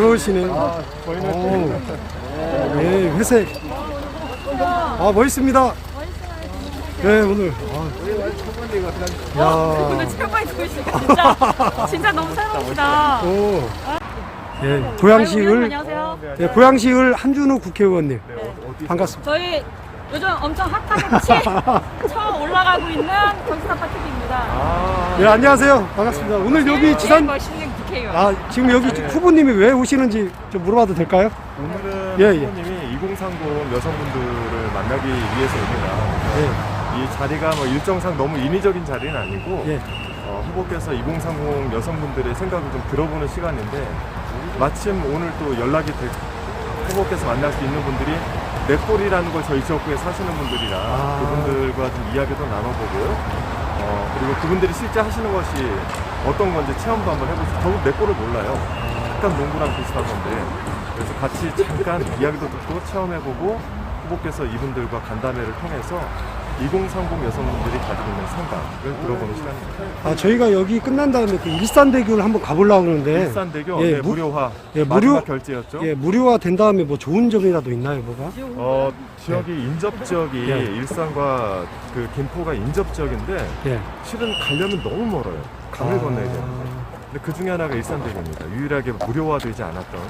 잘 어울리시네요. 아, 저희는 오. 네, 회색. 아, 멋있습니다. 네, 오늘. 아, 야. 오늘 체육관에 보이시니까 진짜 진짜 너무 사랑합니다. 오. 예, 아유, 고양시을, 안녕하세요. 예, 고양시을 한준우 국회의원님. 반갑습니다. 저희 요즘 엄청 핫하게 치 처음 올라가고 있는 건스타파 TV입니다. 아, 예, 안녕하세요. 반갑습니다. 오늘 여기 지산, 멋있는 국회의원. 아, 지금 여기 후보님이 왜 오시는지 좀 물어봐도 될까요? 오늘은 예, 예. 후보님이 2030 여성분들을 만나기 위해서 옵니다. 예, 이 자리가 뭐 일정상 너무 인위적인 자리는 아니고 예. 어, 후보께서 2030 여성분들의 생각을 좀 들어보는 시간인데 마침 오늘 또 연락이 돼 후보께서 만날 수 있는 분들이 넷골이라는 걸 저희 지역구에 사시는 분들이라 아. 그분들과 좀 이야기도 나눠보고 어, 그리고 그분들이 실제 하시는 것이 어떤 건지 체험도 한번 해보시고 저도 넷골을 몰라요. 약간 농구랑 비슷한 건데. 그래서 같이 잠깐 이야기도 듣고 체험해보고 후보께서 이분들과 간담회를 통해서 2030 여성분들이 가지고 있는 생각을 들어보는 시간입니다. 아, 저희가 여기 끝난 다음에 그 일산대교를 한번 가보려고 그러는데. 일산대교 예, 네, 무- 무료화 예, 마지막 무료- 결제였죠. 예, 무료화 된 다음에 뭐 좋은 점이라도 있나요, 뭐가? 어, 지역이 인접 지역이 예. 일산과 그 김포가 인접 지역인데 예. 실은 가려면 너무 멀어요. 강을 아. 건너야 되는데. 근데 그 중에 하나가 일산대교입니다. 유일하게 무료화되지 않았던.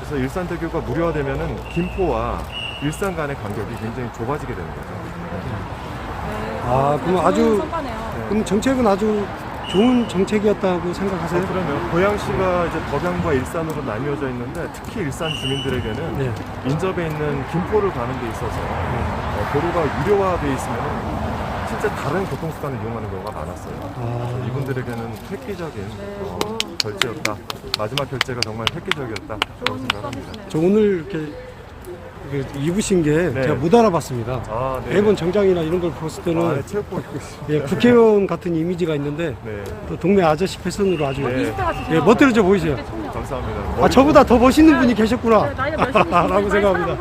그래서 일산대교가 무료화되면은 김포와 일산 간의 간격이 굉장히 좁아지게 되는 거죠. 아, 그럼 아주, 선바네요. 그럼 정책은 아주 좋은 정책이었다고 생각하세요? 어, 그러면 고양시가 이제 덕양과 일산으로 나뉘어져 있는데 특히 일산 주민들에게는 네. 인접에 있는 김포를 가는 데 있어서 어, 도로가 유료화되어 있으면 실제 다른 교통수단을 이용하는 경우가 많았어요. 아, 이분들에게는 획기적인 어, 결제였다. 마지막 결제가 정말 획기적이었다. 라고 생각합니다. 저 오늘 이렇게 그 입으신 게 네. 제가 못 알아봤습니다. 아, 네. 일본 정장이나 이런 걸 봤을 때는 아, 네, 체육복 입고 있습니다. 예, 국회의원 같은 이미지가 있는데 네, 또 동네 아저씨 패션으로 아주 네. 이스타 같으세요. 예, 멋들어져 보이세요. 청년. 감사합니다. 아, 저보다 더 멋있는 분이 계셨구나. 네, 나이가 몇이신지 라고 생각합니다.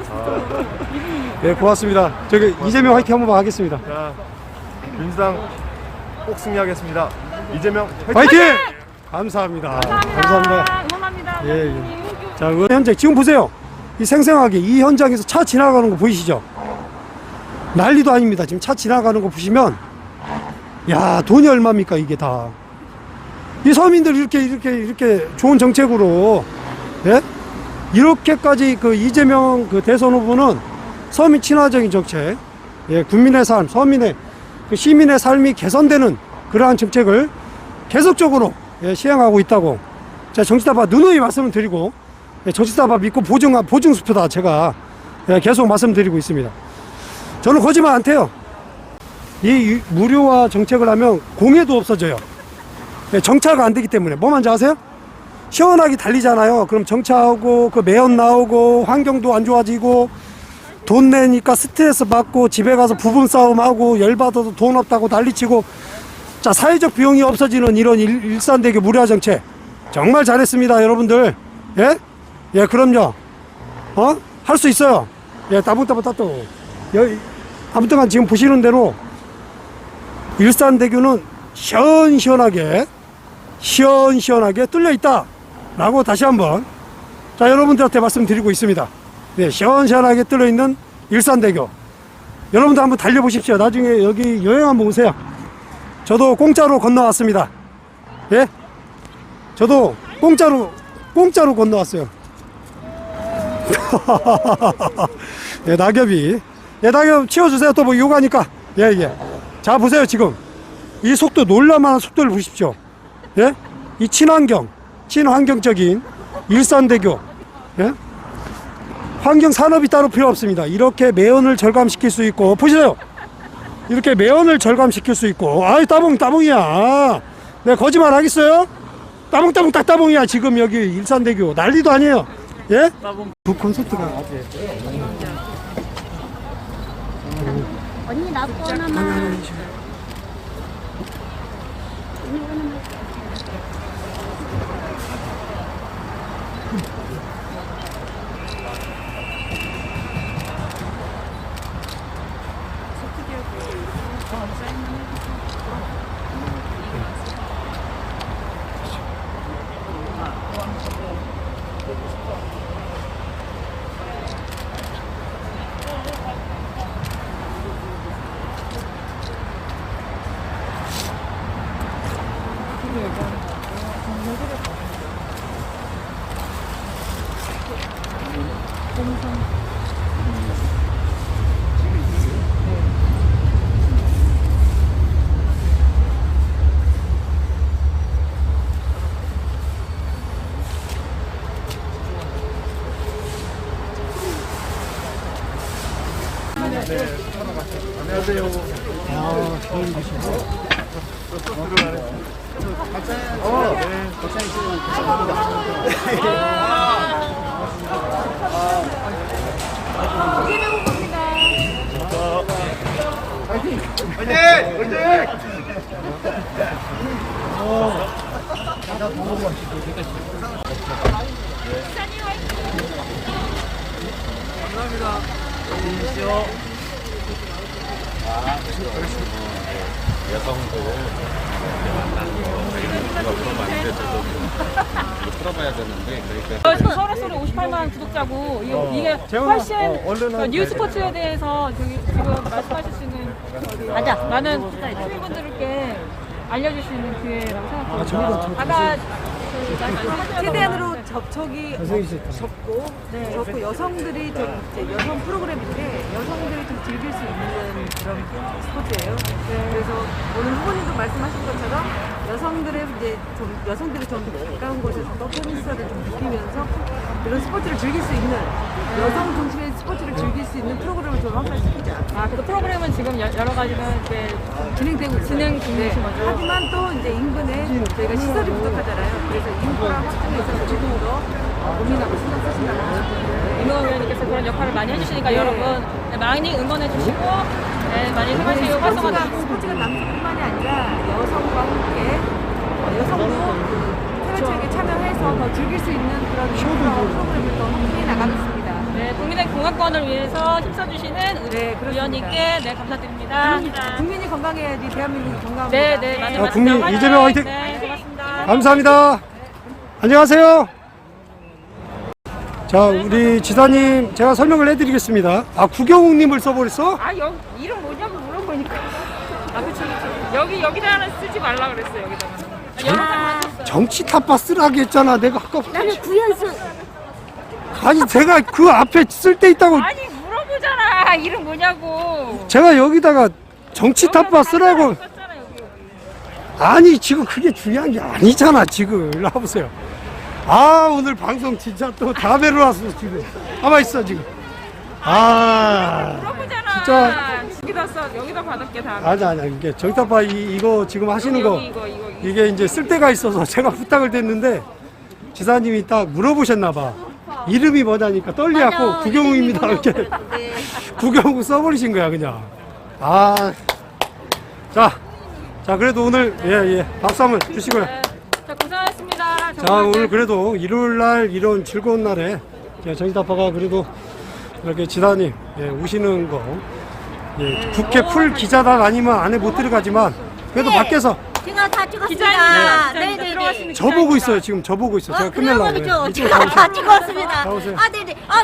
네, 고맙습니다. 저기 이재명 화이팅 한번 하겠습니다. 자, 민주당 꼭 승리하겠습니다. 이재명 화이팅! 화이팅! 감사합니다. 감사합니다. 응원합니다. 예, 예. 자, 그 현장 지금 보세요. 이 생생하게 이 현장에서 차 지나가는 거 보이시죠? 난리도 아닙니다. 지금 차 지나가는 거 보시면 야, 돈이 얼마입니까, 이게 다. 이 서민들 이렇게 이렇게 이렇게 좋은 정책으로 예? 이렇게까지 그 이재명 그 대선 후보는 서민 친화적인 정책, 예, 국민의 삶, 서민의 그 시민의 삶이 개선되는 그러한 정책을 계속적으로 예, 시행하고 있다고 자 정치다바 누누이 말씀을 드리고 예, 정치다바 믿고 보증 보증수표다 제가 예, 계속 말씀드리고 있습니다. 저는 거짓말 안 해요. 이 유- 무료화 정책을 하면 공해도 없어져요. 예, 정차가 안 되기 때문에 뭐 뭔지 아세요? 시원하게 달리잖아요. 그럼 정차하고 그 매연 나오고 환경도 안 좋아지고 돈 내니까 스트레스 받고 집에 가서 부분 싸움하고 열받아서 돈 없다고 난리치고 자 사회적 비용이 없어지는 이런 일, 일산대교 무료화 정책 정말 잘했습니다 여러분들 예? 예 그럼요. 어? 할 수 있어요. 예 따분따분 따또. 아무튼간 지금 보시는 대로 일산대교는 시원시원하게 시원시원하게 뚫려 있다 라고 다시 한번 자 여러분들한테 말씀드리고 있습니다. 네, 시원시원하게 뚫려 있는 일산대교. 여러분도 한번 달려보십시오. 나중에 여기 여행 한번 오세요. 저도 공짜로 건너왔습니다. 예? 저도 공짜로 공짜로 건너왔어요 예, 낙엽이. 예, 낙엽 치워주세요. 또뭐 요가니까. 예 예 자 보세요 지금. 이 속도 놀랄만한 속도를 보십시오. 예? 이 친환경 친환경적인 일산대교. 예? 환경 산업이 따로 필요 없습니다. 이렇게 매연을 절감시킬 수 있고 보세요. 이렇게 매연을 절감시킬 수 있고. 아이 따봉 따봉이야. 네 거짓말 하겠어요? 따봉 따봉 딱 따봉이야 지금 여기 일산대교. 난리도 아니에요 예? 그 콘서트가 언니 나 하나만 네, 네, 네. 안녕하세요. 아, 좋은 곳이네. 어, 어, 박찬희 감사합니다. 안녕히 계십시오. 여성들 풀어봐야 되는데 그러니까 어, 지금 서울소리 58만 구독자고. 이게, 이게 훨씬 그 뉴스포츠에 대해서 저기 지금 말씀하실 수 있는 맞아. 많은 시민분들께 알려줄 수 있는 기회라고 생각합니다. 아까 그 말씀하신 최대한으로 접촉이 적고 적고 여성들이 좀 이제 여성 프로그램인데 즐길 수 있는 그런 스포츠예요. 그래서 오늘 후보님도 말씀하신 것처럼 여성들의 이제 좀 여성들이 좀 가까운 곳에서 또 페미니스트를 좀 느끼면서 그런 스포츠를 즐길 수 있는 여성 중심의 스포츠를 즐길 수 있는 프로그램을 좀 확산시키자. 아, 그 프로그램은 지금 여- 여러 가지는 이제 진행되고 있어요. 진행 중이신 거죠? 하지만 또 이제 인근에 저희가 시설이 부족하잖아요. 그래서 인프라 확충에 있어서 조금 더 고민하고 신경 쓰신다는 거죠. 임원 의원님께서 그런 역할을 많이 해주시니까 여러분 네, 많이 응원해 주시고 네, 많이 생활체육 스포츠가, 활성화 스포츠가 남성뿐만이 아니라 여성과 함께 어, 여성도 그 생활체육에 참여해서 더 즐길 수 있는 그런 인프라 프로그램을 더 확대해 나가겠습니다. 네, 국민의 공화권을 위해서 힘써주시는 네, 그렇습니다. 의원님께 네, 감사드립니다. 국민이 건강해야지 대한민국이 건강합니다. 네, 네, 맞아요. 자, 국민 맞습니다. 이재명 화이팅! 네, 고맙습니다. 감사합니다. 안녕하세요. 자, 우리 지사님 제가 설명을 해드리겠습니다. 아, 구경욱님을 써버렸어? 아, 여기 이름 뭐냐고 물어보니까. 아, 그치, 그치. 여기, 여기다는 쓰지 말라 그랬어, 여기다가. 아, 여러 장 받았어. 정치 타파 쓰라고 했잖아. 내가 아까부터. 나는 구연수 아니, 제가 그 앞에 쓸데 있다고. 아니, 물어보잖아. 이름 뭐냐고. 제가 여기다가 정치 타파 쓰라고. 썼잖아, 여기, 여기. 아니, 지금 그게 중요한 게 아니잖아, 지금. 일로 와보세요. 아, 오늘 방송 진짜 또 다 배로 왔어, 지금. 가만 있어, 지금. 아. 물어보잖아. 진짜. 여기다 써, 여기다 받을게, 다. 아니, 아니, 이게 정치 이, 이거 지금 하시는 거. 여기, 이거, 이거, 이거. 이게 이제 쓸 데가 있어서 제가 부탁을 드렸는데 지사님이 딱 물어보셨나 봐. 이름이 뭐냐니까 떨려갖고 구경우입니다. 이렇게 구경우 써버리신 거야 그냥. 아, 자, 자 그래도 오늘 예예. 박수 한번 주시고요. 네. 자, 고생하셨습니다. 자 정말 오늘 그래도 일요일 날 이런 즐거운 날에 정치타파가 그래도 이렇게 지사님 예, 우시는 거. 예, 국회 풀 기자단 아니면 안에 못 들어가지만 그래도 밖에서 제가 다. 찍었습니다. 기자입니다. 네네 네. 들어가시는 저 보고 있어요 지금 저 보고 있어 요. 제가 아, 그래요, 끝내려고 제가 가보세요. 다 찍었습니다. 아, 네 네. 아,